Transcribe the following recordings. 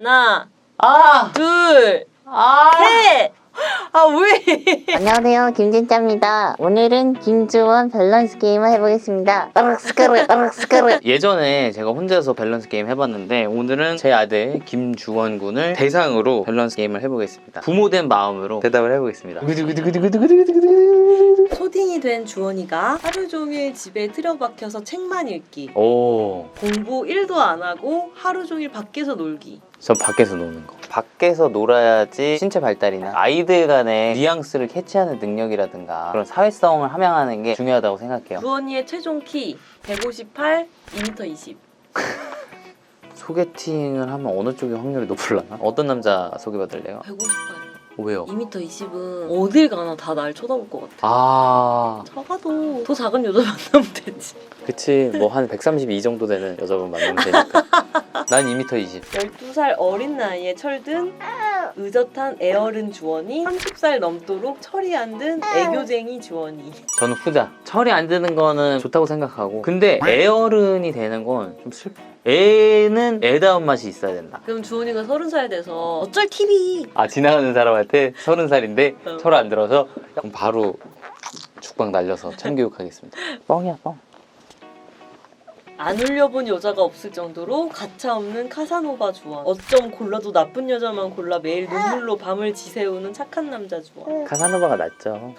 하나, 아! 둘, 아! 셋! 아, 왜? 안녕하세요 김진짜입니다 오늘은 김주원 밸런스 게임을 해보겠습니다 으르스크르 으르스크르 예전에 제가 혼자서 밸런스 게임 해봤는데 오늘은 제 아들 김주원 군을 대상으로 밸런스 게임을 해보겠습니다. 부모된 마음으로 대답을 해보겠습니다. 초딩이 된 주원이가 하루 종일 집에 틀어박혀서 책만 읽기. 오, 공부 1도 안 하고 하루 종일 밖에서 놀기. 전 밖에서 노는 거. 밖에서 놀아야지 신체 발달이나 아이들 간의 뉘앙스를 캐치하는 능력이라든가 그런 사회성을 함양하는 게 중요하다고 생각해요. 주원이의 최종 키 158, 2m 20. 소개팅을 하면 어느 쪽이 확률이 높을라나? 어떤 남자 소개받을래요? 158. 왜요? 2m 20은 어딜 가나 다 날 쳐다볼 것 같아. 아, 작아도 더 작은 여자 만나면 되지. 그치. 뭐 한 132 정도 되는 여자분 만나면 되니까. 난 2m 20. 12살 어린 나이에 철든 의젓한 애어른 주원이 30살 넘도록 철이 안 든 애교쟁이 주원이. 저는 후자. 철이 안 드는 거는 좋다고 생각하고. 근데 애어른이 되는 건 좀 슬퍼. 애는 애다운 맛이 있어야 된다. 그럼 주원이가 30살 돼서 어쩔 TV 아, 지나가는 사람한테 서른 살인데 어. 철안 들어서 그럼 바로 죽방 날려서 참교육하겠습니다. 뻥이야, 뻥. 안 울려본 여자가 없을 정도로 가차 없는 카사노바 주원. 어쩜 골라도 나쁜 여자만 골라 매일 눈물로 밤을 지새우는 착한 남자 주원. 카사노바가 낫죠.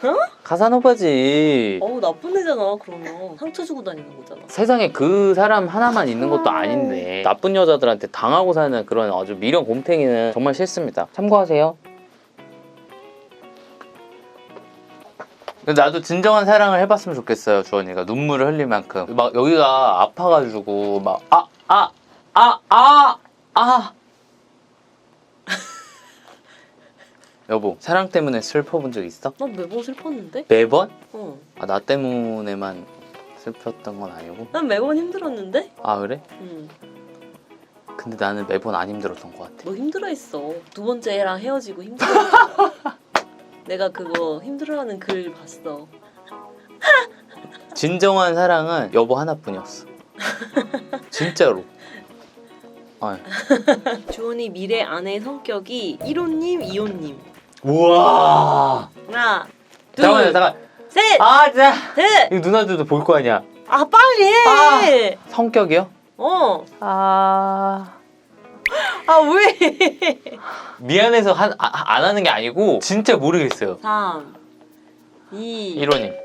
카사노바지. 어우 나쁜 애잖아 그러면 상처 주고 다니는 거잖아. 세상에 그 사람 하나만 있는 것도 아닌데 나쁜 여자들한테 당하고 사는 그런 아주 미련 곰탱이는 정말 싫습니다. 참고하세요. 나도 진정한 사랑을 해봤으면 좋겠어요, 주원이가 눈물을 흘릴 만큼 막 여기가 아파가지고 막 아 아 아 아 아 여보 사랑 때문에 슬퍼본 적 있어? 난 매번 슬펐는데? 매번? 어. 아 나 때문에만 슬펐던 건 아니고 난 매번 힘들었는데? 아 그래? 응. 근데 나는 매번 안 힘들었던 것 같아. 너 힘들어했어. 두 번째 애랑 헤어지고 힘들어. 내가 그거 힘들어하는 글 봤어. 진정한 사랑은 여보 하나뿐이었어. 진짜로. 아, 주원이 미래 아내의 성격이 1호님, 2호님. 우와. 하나, 둘, 잠깐만, 잠깐. 셋, 아, 진짜. 셋. 이거 누나들도 볼 거 아니야. 아 빨리 해. 성격이요? 어. 아. 아 왜? 미안해서 한, 아, 안 하는 게 아니고 진짜 모르겠어요. 3, 2, 1호님.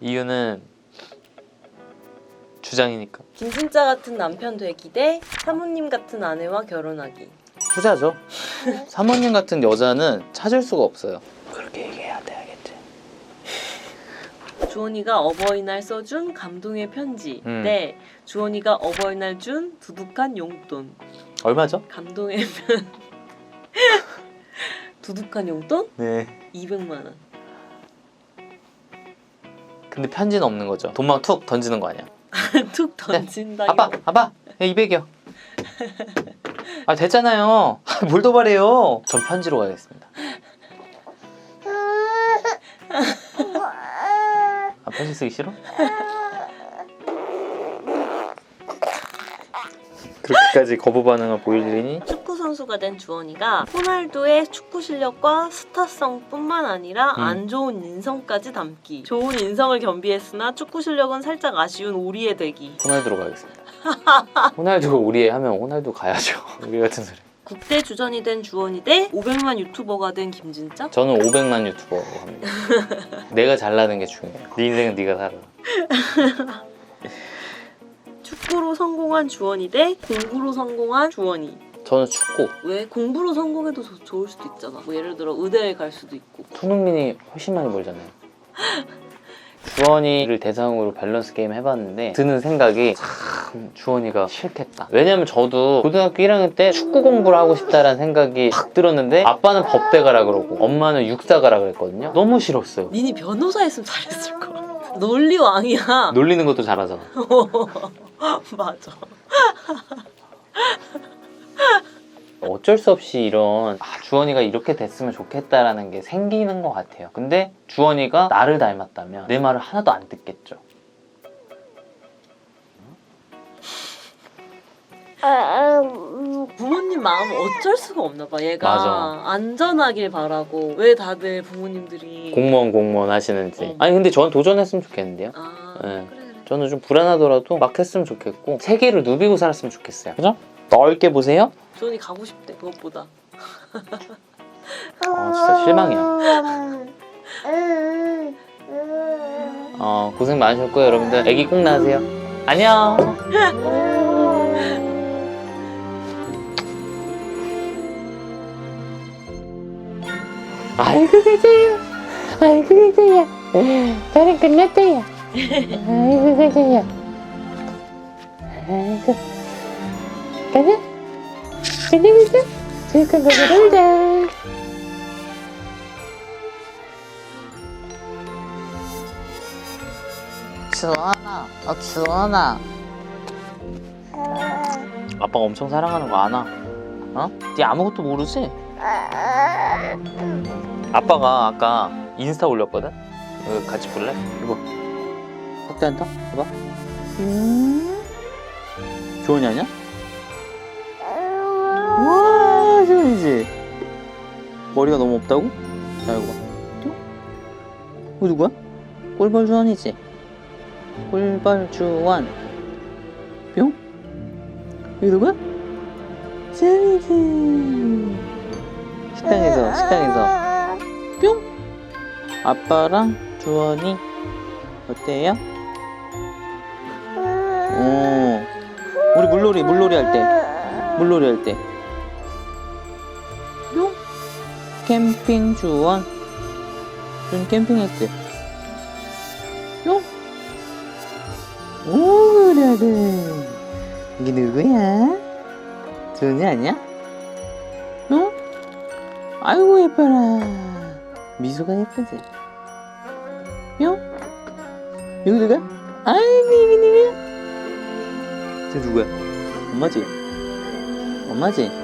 이유는 주장이니까. 김진짜 같은 남편 되기 대 사모님 같은 아내와 결혼하기. 후자죠. 사모님 같은 여자는 찾을 수가 없어요. 그렇게 얘기해야 돼야겠지. 주원이가 어버이날 써준 감동의 편지. 음. 네. 주원이가 어버이날 준 두둑한 용돈. 얼마죠? 감동의 편. 두둑한 용돈? 네. 200만 원. 근데 편지는 없는 거죠. 돈만 툭 던지는 거 아니야. 툭 던진다. 아빠, 아빠, 200이요. 아 됐잖아요. 뭘 도발해요? 전 편지로 가겠습니다. 편지 쓰기 싫어? 그렇게까지 거부 반응을 일이니? 축구 선수가 된 주원이가 호날두의 축구 실력과 스타성뿐만 아니라 음. 안 좋은 인성까지 담기. 좋은 인성을 겸비했으나 축구 실력은 살짝 아쉬운 오리의 되기. 호날두로 가겠습니다. 호날두가 우리 애 하면 호날두 가야죠. 우리 같은 소리. 국대 주전이 된 주원이 대 500만 유튜버가 된 김진짜? 저는 500만 유튜버로 합니다. 내가 잘나는 게 중요해요. 네 인생은 네가 살아. 축구로 성공한 주원이 대 공부로 성공한 주원이. 저는 축구. 왜 공부로 성공해도 조- 좋을 수도 있잖아. 뭐 예를 들어 의대에 갈 수도 있고. 손흥민이 훨씬 많이 벌잖아요. 주원이를 대상으로 밸런스 게임 해봤는데 드는 생각이 참 주원이가 싫겠다. 왜냐면 저도 고등학교 1학년 때 축구 공부를 하고 싶다라는 생각이 확 들었는데 아빠는 법대 가라 그러고 엄마는 육사 가라 그랬거든요. 너무 싫었어요. 니니 변호사 했으면 잘했을 것 같아. 논리 왕이야. 놀리는 것도 잘하잖아. 맞아. 어쩔 수 없이 이런 아, 주원이가 이렇게 됐으면 좋겠다라는 게 생기는 것 같아요. 근데 주원이가 나를 닮았다면 내 말을 하나도 안 듣겠죠. 부모님 마음은 어쩔 수가 없나 봐. 얘가 맞아. 안전하길 바라고 왜 다들 부모님들이 공무원 공무원 하시는지. 어. 아니 근데 전 도전했으면 좋겠는데요. 아 네. 그래 그래. 저는 좀 불안하더라도 막 했으면 좋겠고 세계를 누비고 살았으면 좋겠어요. 그죠? 넓게 보세요. 주원이 가고 싶대 그것보다. 아 진짜 실망이야. 어 고생 많으셨고요 여러분들. 애기 꼭 낳으세요. 안녕. 아이고 그래요. 아이고 그래요. 저는 끝났어요. 아이고 그래요. 아이고. 가자. 가자 가자. 즐거운 거 놀자. 주원아, 어 주원아. 아빠가 엄청 사랑하는 거 아나? 어? 네 아무것도 모르지? 아빠가 아까 인스타 올렸거든? 이거 같이 볼래? 이거 확대한다? 봐봐 음. 조은이 아니야? 우와 조은이지? 머리가 너무 없다고? 자 이거 봐 뿅? 이거 누구야? 꿀벌 주원이지? 꿀벌 주원 뿅? 이거 누구야? 재미지 식당에서. 뿅! 아빠랑 주원이 어때요? 오. 우리 물놀이 물놀이 할 때. 물놀이 할 때. 뿅! 캠핑 주원. 좀 캠핑했대 뿅! 오, 그래, 그래. 이게 누구야? 준이 아니야? 어? 아이고, 예뻐라. 미소가 예쁘지? 뿅? 이거 누가? 아이고, 이게 누구야? 저 누구야? 엄마지? 엄마지?